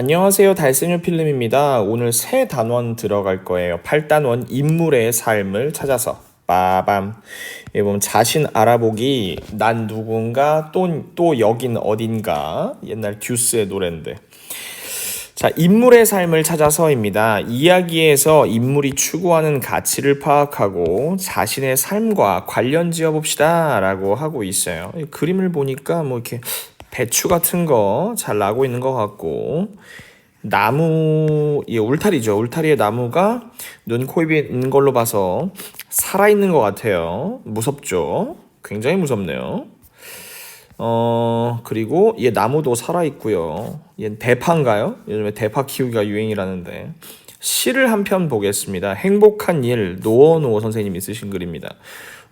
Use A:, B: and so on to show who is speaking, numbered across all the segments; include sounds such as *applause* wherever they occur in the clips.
A: 안녕하세요. 달생유 필름입니다. 오늘 새 단원 들어갈 거예요. 8단원 인물의 삶을 찾아서. 빠밤. 여기 보면 자신 알아보기, 난 누군가, 또, 또 여긴 어딘가. 옛날 듀스의 노래인데. 자, 인물의 삶을 찾아서입니다. 이야기에서 인물이 추구하는 가치를 파악하고 자신의 삶과 관련 지어 봅시다. 라고 하고 있어요. 이 그림을 보니까 뭐 이렇게 배추 같은 거 잘 나고 있는 것 같고, 나무, 이 울타리죠. 울타리의 나무가 눈, 코, 입이 있는 걸로 봐서 살아있는 것 같아요. 무섭죠? 굉장히 무섭네요. 어, 그리고 얘 나무도 살아있고요. 얘 대파인가요? 요즘에 대파 키우기가 유행이라는데. 시를 한 편 보겠습니다. 행복한 일, 노어노어 선생님이 쓰신 글입니다.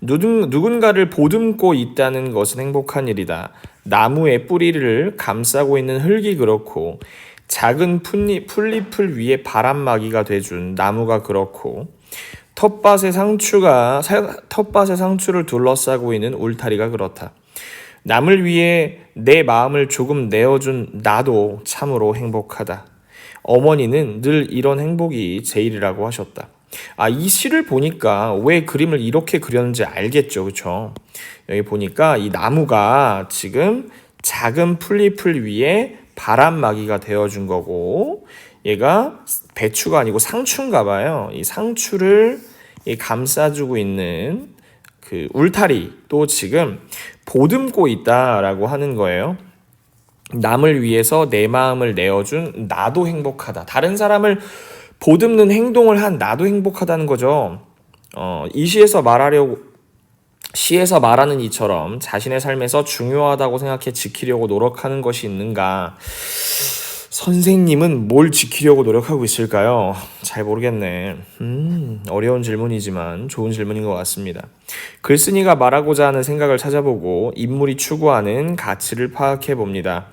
A: 누군, 누군가를 보듬고 있다는 것은 행복한 일이다. 나무의 뿌리를 감싸고 있는 흙이 그렇고, 작은 풀잎, 풀잎을 위해 바람막이가 돼준 나무가 그렇고, 텃밭의 상추가, 사- 텃밭의 상추를 둘러싸고 있는 울타리가 그렇다. 남을 위해 내 마음을 조금 내어준 나도 참으로 행복하다. 어머니는 늘 이런 행복이 제일이라고 하셨다. 아, 이 시를 보니까 왜 그림을 이렇게 그렸는지 알겠죠. 그쵸? 여기 보니까 이 나무가 지금 작은 풀잎을 위해 바람막이가 되어준 거고, 얘가 배추가 아니고 상추인가 봐요. 이 상추를 이 감싸주고 있는 그 울타리도 지금 보듬고 있다라고 하는 거예요. 남을 위해서 내 마음을 내어준 나도 행복하다. 다른 사람을 보듬는 행동을 한 나도 행복하다는 거죠. 어, 이 시에서 말하려고 시에서 말하는 이처럼 자신의 삶에서 중요하다고 생각해 지키려고 노력하는 것이 있는가? 선생님은 뭘 지키려고 노력하고 있을까요? 잘 모르겠네. 음, 어려운 질문이지만 좋은 질문인 것 같습니다. 글쓴이가 말하고자 하는 생각을 찾아보고 인물이 추구하는 가치를 파악해 봅니다.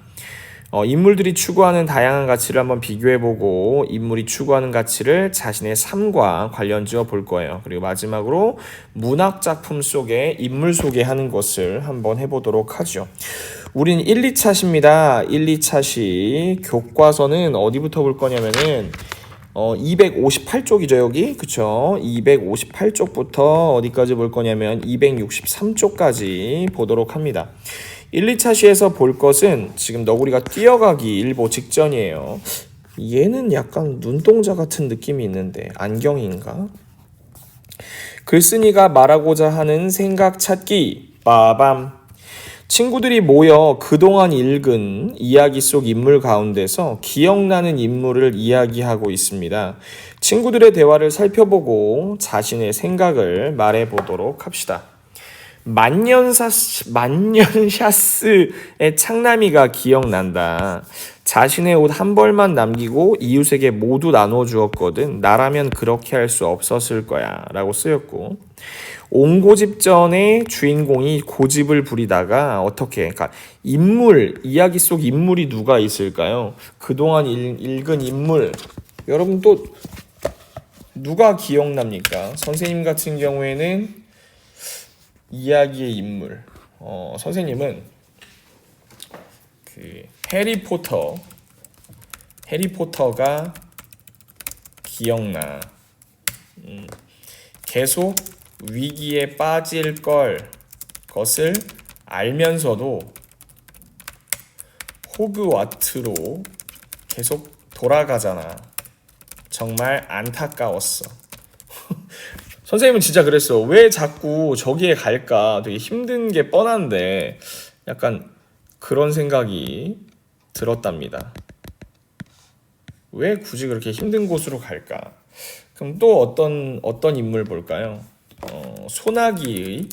A: 어, 인물들이 추구하는 다양한 가치를 한번 비교해보고 인물이 추구하는 가치를 자신의 삶과 관련 지어 볼 거예요. 그리고 마지막으로 문학 작품 속에 인물 소개하는 것을 한번 해보도록 하죠. 우린 1, 2차시입니다. 1, 2차시 교과서는 어디부터 볼 거냐면은 어 258쪽이죠 여기 그쵸 258쪽부터 어디까지 볼 거냐면 263쪽까지 보도록 합니다 1, 2차 시에서 볼 것은 지금 너구리가 뛰어가기 일보 직전이에요 얘는 약간 눈동자 같은 느낌이 있는데 안경인가? 글쓴이가 말하고자 하는 생각 찾기 빠밤 친구들이 모여 그동안 읽은 이야기 속 인물 가운데서 기억나는 인물을 이야기하고 있습니다. 친구들의 대화를 살펴보고 자신의 생각을 말해 보도록 합시다. 만년사, 만년샤스의 창남이가 기억난다. 자신의 옷 한 벌만 남기고 이웃에게 모두 나눠 주었거든. 나라면 그렇게 할 수 없었을 거야. 라고 쓰였고. 옹고집전의 주인공이 고집을 부리다가 어떻게 그러니까 인물 이야기 속 인물이 누가 있을까요? 그동안 읽, 읽은 인물 여러분 또 누가 기억납니까? 선생님 같은 경우에는 이야기의 인물 어, 선생님은 그 해리포터 해리포터가 기억나 음, 계속 위기에 빠질 걸 것을 알면서도 호그와트로 계속 돌아가잖아. 정말 안타까웠어. 선생님은 진짜 그랬어. 왜 자꾸 저기에 갈까? 되게 힘든 게 뻔한데 약간 그런 생각이 들었답니다. 왜 굳이 그렇게 힘든 곳으로 갈까? 그럼 또 어떤 어떤 인물 볼까요? 어, 소나기의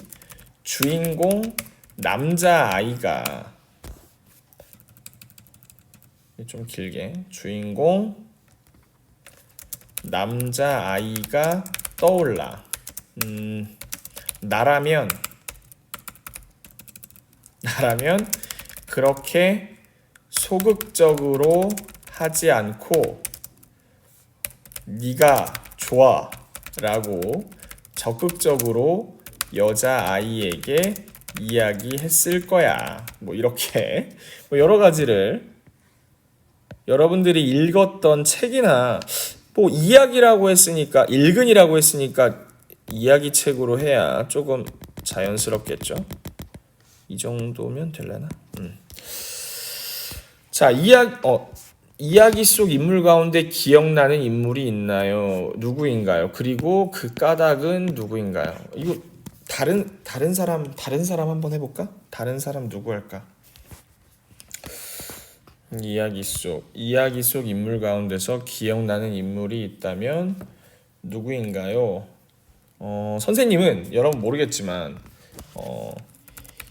A: 주인공 남자 아이가 좀 길게 주인공 남자 아이가 떠올라. 음, 나라면 나라면 그렇게 소극적으로 하지 않고 네가 좋아 라고 적극적으로 여자 아이에게 이야기했을 거야. 뭐 이렇게 뭐 여러 가지를 여러분들이 읽었던 책이나 뭐 이야기라고 했으니까 읽은이라고 했으니까 이야기 책으로 해야 조금 자연스럽겠죠. 이 정도면 될려나? 음. 자, 이야기 어 이야기 속 인물 가운데 기억나는 인물이 있나요? 누구인가요? 그리고 그 까닭은 누구인가요? 이거 다른 다른 사람 다른 사람 한번 해볼까? 다른 사람 누구 할까? 이야기 속 이야기 속 인물 가운데서 기억나는 인물이 있다면 누구인가요? 어, 선생님은 여러분 모르겠지만 어,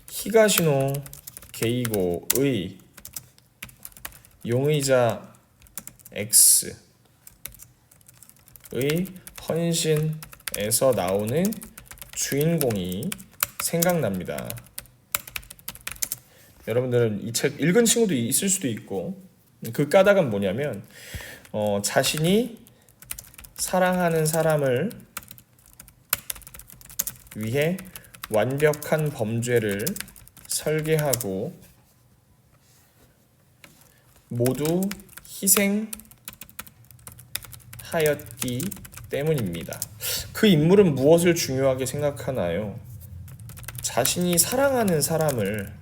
A: 히가시노 게이고의 용의자 X의 헌신에서 나오는 주인공이 생각납니다. 여러분들은 이 책 읽은 친구도 있을 수도 있고 그 까닭은 뭐냐면 어, 자신이 사랑하는 사람을 위해 완벽한 범죄를 설계하고 모두 희생하였기 때문입니다. 그 인물은 무엇을 중요하게 생각하나요? 자신이 사랑하는 사람을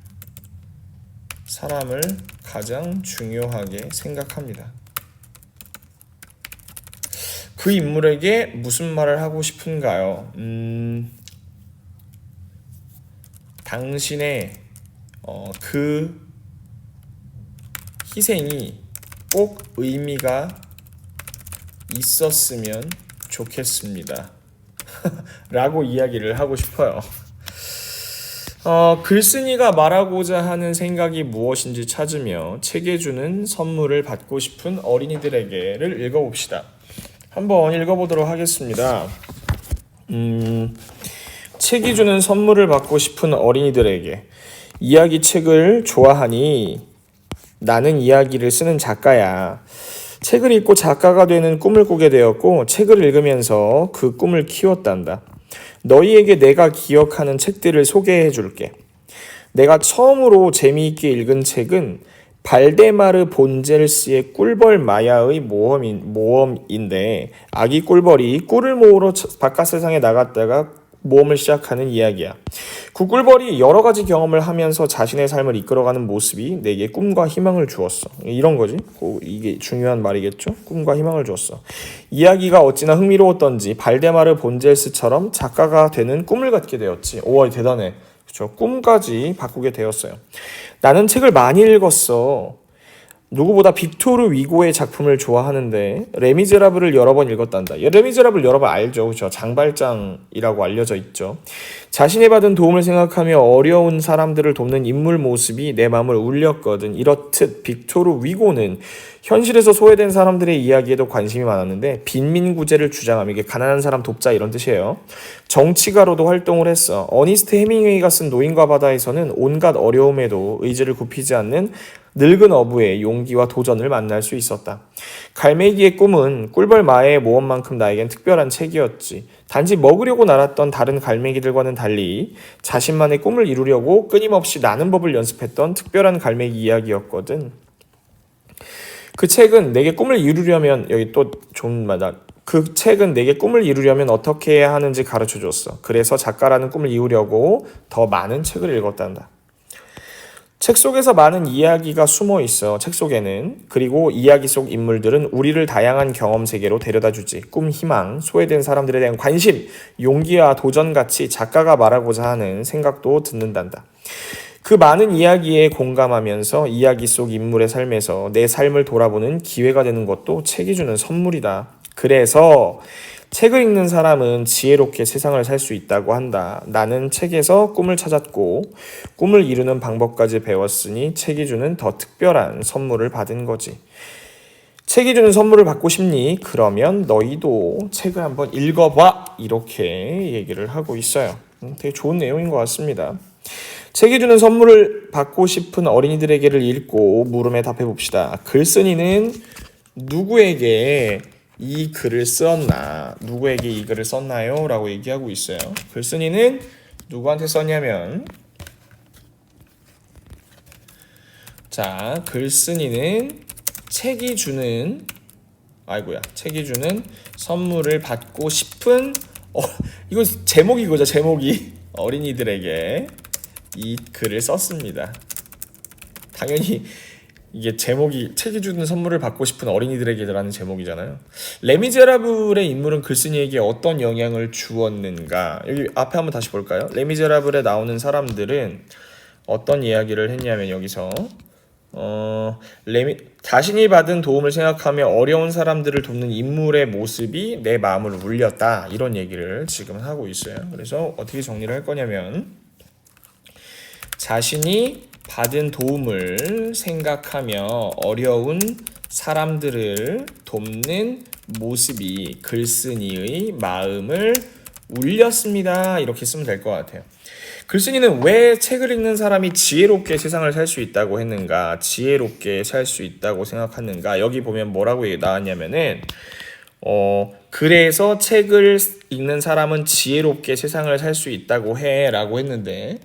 A: 사람을 가장 중요하게 생각합니다. 그 인물에게 무슨 말을 하고 싶은가요? 음, 당신의 어, 그 희생이 꼭 의미가 있었으면 좋겠습니다. *laughs* 라고 이야기를 하고 싶어요. 어, 글쓴이가 말하고자 하는 생각이 무엇인지 찾으며 책에 주는 선물을 받고 싶은 어린이들에게를 읽어봅시다. 한번 읽어보도록 하겠습니다. 음, 책이 주는 선물을 받고 싶은 어린이들에게 이야기 책을 좋아하니 나는 이야기를 쓰는 작가야. 책을 읽고 작가가 되는 꿈을 꾸게 되었고 책을 읽으면서 그 꿈을 키웠단다. 너희에게 내가 기억하는 책들을 소개해 줄게. 내가 처음으로 재미있게 읽은 책은 발데마르 본젤스의 꿀벌 마야의 모험인, 모험인데 아기 꿀벌이 꿀을 모으러 바깥 세상에 나갔다가 모험을 시작하는 이야기야. 그 꿀벌이 여러 가지 경험을 하면서 자신의 삶을 이끌어가는 모습이 내게 꿈과 희망을 주었어. 이런 거지. 이게 중요한 말이겠죠. 꿈과 희망을 주었어. 이야기가 어찌나 흥미로웠던지 발데마르 본젤스처럼 작가가 되는 꿈을 갖게 되었지. 오, 대단해. 그렇죠. 꿈까지 바꾸게 되었어요. 나는 책을 많이 읽었어. 누구보다 빅토르 위고의 작품을 좋아하는데 레미제라블을 여러 번 읽었단다. 레미제라블 여러 번 알죠, 그렇죠? 장발장이라고 알려져 있죠. 자신이 받은 도움을 생각하며 어려운 사람들을 돕는 인물 모습이 내 마음을 울렸거든. 이렇듯 빅토르 위고는 현실에서 소외된 사람들의 이야기에도 관심이 많았는데 빈민구제를 주장하며 이게 가난한 사람 돕자 이런 뜻이에요. 정치가로도 활동을 했어. 어니스트 해밍웨이가 쓴 노인과 바다에서는 온갖 어려움에도 의지를 굽히지 않는 늙은 어부의 용기와 도전을 만날 수 있었다. 갈매기의 꿈은 꿀벌 마의 모험만큼 나에겐 특별한 책이었지. 단지 먹으려고 날았던 다른 갈매기들과는 달리 자신만의 꿈을 이루려고 끊임없이 나는 법을 연습했던 특별한 갈매기 이야기였거든. 그 책은 내게 꿈을 이루려면 여기 또 말다. 그 책은 내게 꿈을 이루려면 어떻게 해야 하는지 가르쳐 줬어. 그래서 작가라는 꿈을 이루려고 더 많은 책을 읽었단다. 책 속에서 많은 이야기가 숨어 있어. 책 속에는 그리고 이야기 속 인물들은 우리를 다양한 경험 세계로 데려다 주지. 꿈, 희망, 소외된 사람들에 대한 관심, 용기와 도전 같이 작가가 말하고자 하는 생각도 듣는단다. 그 많은 이야기에 공감하면서 이야기 속 인물의 삶에서 내 삶을 돌아보는 기회가 되는 것도 책이 주는 선물이다. 그래서 책을 읽는 사람은 지혜롭게 세상을 살 수 있다고 한다. 나는 책에서 꿈을 찾았고 꿈을 이루는 방법까지 배웠으니 책이 주는 더 특별한 선물을 받은 거지. 책이 주는 선물을 받고 싶니? 그러면 너희도 책을 한번 읽어봐. 이렇게 얘기를 하고 있어요. 음, 되게 좋은 내용인 것 같습니다. 책이 주는 선물을 받고 싶은 어린이들에게를 읽고 물음에 답해 봅시다. 글쓴이는 누구에게 이 글을 썼나 누구에게 이 글을 썼나요? 라고 얘기하고 있어요. 글쓴이는 누구한테 썼냐면 자 글쓴이는 책이 주는 아이고야 책이 주는 선물을 받고 싶은 어 이거 제목이 이거죠 제목이 어린이들에게 이 글을 썼습니다. 당연히 이게 제목이 책이 주는 선물을 받고 싶은 어린이들에게라는 제목이잖아요. 레미제라블의 인물은 글쓴이에게 어떤 영향을 주었는가? 여기 앞에 한번 다시 볼까요? 레미제라블에 나오는 사람들은 어떤 이야기를 했냐면 여기서 어, 레미, 자신이 받은 도움을 생각하며 어려운 사람들을 돕는 인물의 모습이 내 마음을 울렸다. 이런 얘기를 지금 하고 있어요. 그래서 어떻게 정리를 할 거냐면 자신이 받은 도움을 생각하며 어려운 사람들을 돕는 모습이 글쓴이의 마음을 울렸습니다. 이렇게 쓰면 될 것 같아요. 글쓴이는 왜 책을 읽는 사람이 지혜롭게 세상을 살 수 있다고 했는가, 지혜롭게 살 수 있다고 생각하는가, 여기 보면 뭐라고 나왔냐면은, 어, 그래서 책을 읽는 사람은 지혜롭게 세상을 살 수 있다고 해 라고 했는데,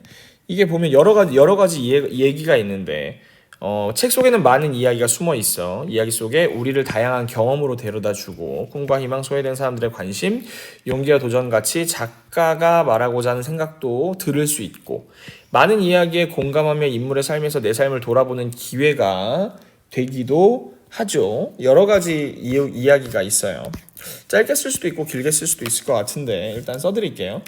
A: 이게 보면 여러 가지, 여러 가지 예, 얘기가 있는데, 어, 책 속에는 많은 이야기가 숨어 있어. 이야기 속에 우리를 다양한 경험으로 데려다 주고, 꿈과 희망, 소외된 사람들의 관심, 용기와 도전 같이 작가가 말하고자 하는 생각도 들을 수 있고, 많은 이야기에 공감하며 인물의 삶에서 내 삶을 돌아보는 기회가 되기도 하죠. 여러 가지 이, 이야기가 있어요. 짧게 쓸 수도 있고, 길게 쓸 수도 있을 것 같은데, 일단 써드릴게요.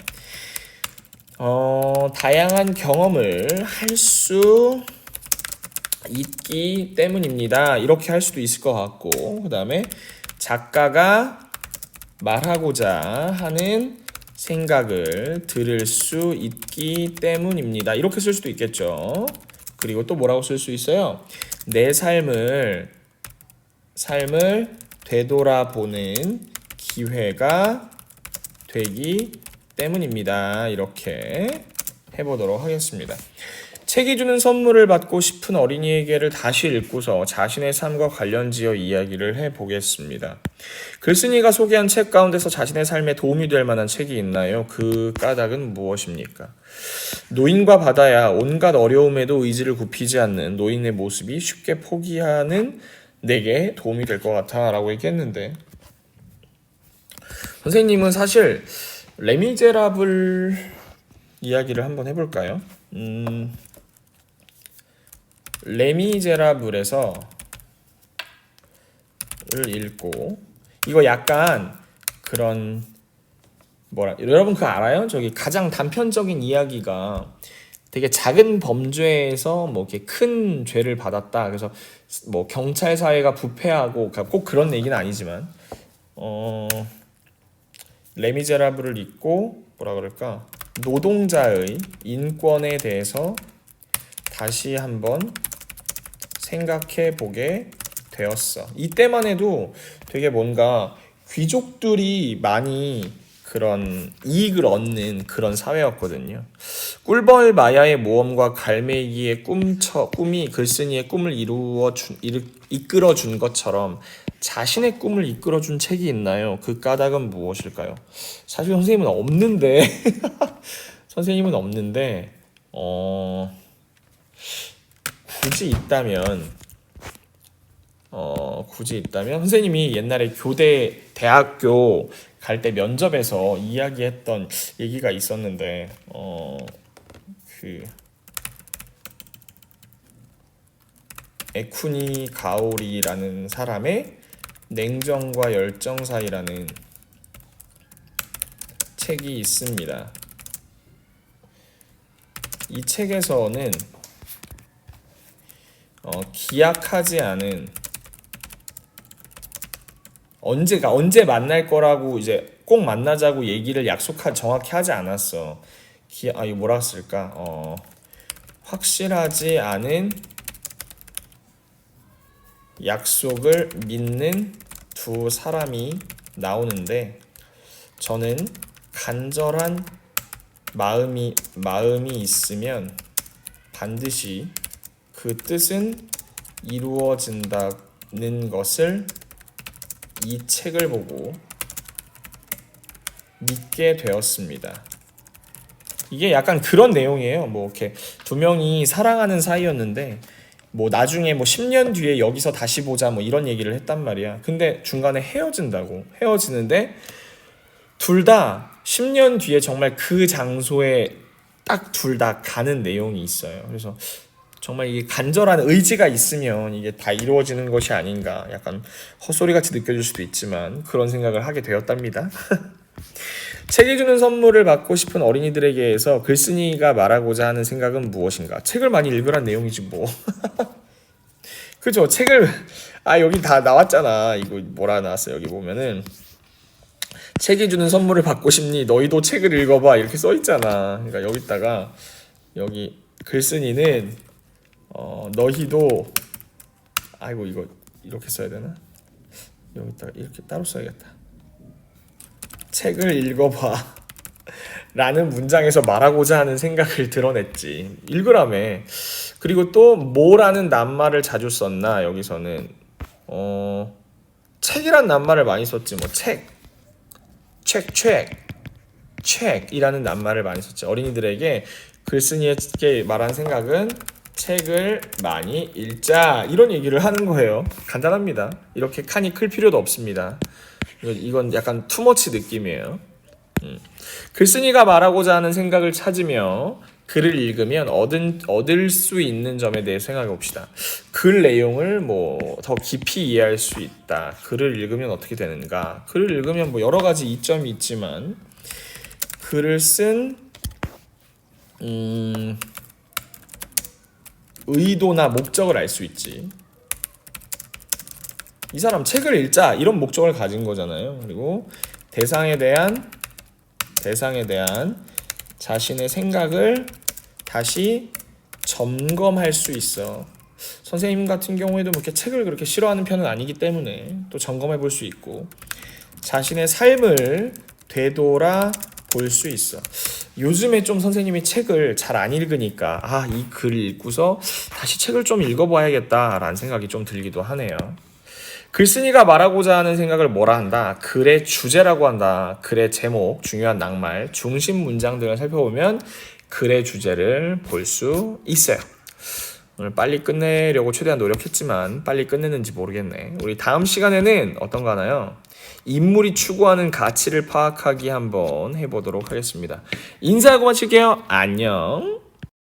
A: 어, 다양한 경험을 할 수 있기 때문입니다. 이렇게 할 수도 있을 것 같고, 그 다음에 작가가 말하고자 하는 생각을 들을 수 있기 때문입니다. 이렇게 쓸 수도 있겠죠. 그리고 또 뭐라고 쓸 수 있어요? 내 삶을 삶을 되돌아보는 기회가 되기 때문입니다. 이렇게 해보도록 하겠습니다. 책이 주는 선물을 받고 싶은 어린이에게를 다시 읽고서 자신의 삶과 관련지어 이야기를 해보겠습니다. 글쓴이가 소개한 책 가운데서 자신의 삶에 도움이 될 만한 책이 있나요? 그 까닭은 무엇입니까? 노인과 바다야 온갖 어려움에도 의지를 굽히지 않는 노인의 모습이 쉽게 포기하는 내게 도움이 될 것 같아 라고 얘기했는데 선생님은 사실 레미제라블 이야기를 한번 해볼까요? 음, 레미제라블에서 를 읽고 이거 약간 그런 뭐라 여러분 그거 알아요? 저기 가장 단편적인 이야기가 되게 작은 범죄에서 뭐 이렇게 큰 죄를 받았다. 그래서 뭐 경찰 사회가 부패하고 그러니까 꼭 그런 얘기는 아니지만 어 레미제라블을 읽고 뭐라 그럴까 노동자의 인권에 대해서 다시 한번 생각해 보게 되었어. 이때만 해도 되게 뭔가 귀족들이 많이 그런 이익을 얻는 그런 사회였거든요. 꿀벌 마야의 모험과 갈매기의 꿈처, 꿈이 글쓴이의 꿈을 이루어 준, 이끌어 준 것처럼 자신의 꿈을 이끌어 준 책이 있나요? 그 까닭은 무엇일까요? 사실 선생님은 없는데, *laughs* 선생님은 없는데, 어, 굳이 있다면 어 굳이 있다면 선생님이 옛날에 교대 대학교 갈 때 면접에서 이야기했던 얘기가 있었는데 어그 에쿠니 가오리라는 사람의 냉정과 열정 사이라는 책이 있습니다. 이 책에서는 어, 기약하지 않은 언제가 언제 만날 거라고 이제 꼭 만나자고 얘기를 약속하 정확히 하지 않았어. 기, 아 이거 뭐라 쓸까? 어, 확실하지 않은 약속을 믿는 두 사람이 나오는데 저는 간절한 마음이 마음이 있으면 반드시 그 뜻은 이루어진다는 것을 이 책을 보고 믿게 되었습니다. 이게 약간 그런 내용이에요. 뭐 이렇게 두 명이 사랑하는 사이였는데 뭐 나중에 뭐 10년 뒤에 여기서 다시 보자 뭐 이런 얘기를 했단 말이야. 근데 중간에 헤어진다고. 헤어지는데 둘 다 10년 뒤에 정말 그 장소에 딱 둘 다 가는 내용이 있어요. 그래서 정말 이게 간절한 의지가 있으면 이게 다 이루어지는 것이 아닌가. 약간 헛소리 같이 느껴질 수도 있지만 그런 생각을 하게 되었답니다. *laughs* 책이 주는 선물을 받고 싶은 어린이들에게서 글쓴이가 말하고자 하는 생각은 무엇인가? 책을 많이 읽으란 내용이지 뭐. *laughs* 그죠? 책을 아 여기 다 나왔잖아. 이거 뭐라 나왔어 여기 보면은 책이 주는 선물을 받고 싶니? 너희도 책을 읽어봐 이렇게 써 있잖아. 그러니까 여기다가 여기 글쓴이는 어 너희도 아이고 이거 이렇게 써야 되나? 여기다가 이렇게 따로 써야겠다. 책을 읽어봐. 라는 문장에서 말하고자 하는 생각을 드러냈지. 읽으라며. 그리고 또 뭐라는 낱말을 자주 썼나 여기서는 어 책이란 낱말을 많이 썼지 뭐 책, 책, 책, 책이라는 낱말을 많이 썼지. 어린이들에게 글쓴이에게 말한 생각은 책을 많이 읽자 이런 얘기를 하는 거예요. 간단합니다. 이렇게 칸이 클 필요도 없습니다. 이건 약간 투머치 느낌이에요. 음. 글쓴이가 말하고자 하는 생각을 찾으며 글을 읽으면 얻은, 얻을 수 있는 점에 대해 생각해 봅시다. 글 내용을 뭐 더 깊이 이해할 수 있다. 글을 읽으면 어떻게 되는가? 글을 읽으면 뭐 여러 가지 이점이 있지만 글을 쓴 음, 의도나 목적을 알 수 있지. 이 사람 책을 읽자 이런 목적을 가진 거잖아요. 그리고 대상에 대한 대상에 대한 자신의 생각을 다시 점검할 수 있어. 선생님 같은 경우에도 뭐 이렇게 책을 그렇게 싫어하는 편은 아니기 때문에 또 점검해 볼 수 있고 자신의 삶을 되돌아 볼 수 있어. 요즘에 좀 선생님이 책을 잘 안 읽으니까 아, 이 글을 읽고서 다시 책을 좀 읽어봐야겠다라는 생각이 좀 들기도 하네요. 글쓴이가 말하고자 하는 생각을 뭐라 한다? 글의 주제라고 한다. 글의 제목, 중요한 낭말, 중심 문장 등을 살펴보면 글의 주제를 볼 수 있어요. 오늘 빨리 끝내려고 최대한 노력했지만 빨리 끝내는지 모르겠네. 우리 다음 시간에는 어떤 거 하나요? 인물이 추구하는 가치를 파악하기 한번 해보도록 하겠습니다. 인사하고 마칠게요. 안녕.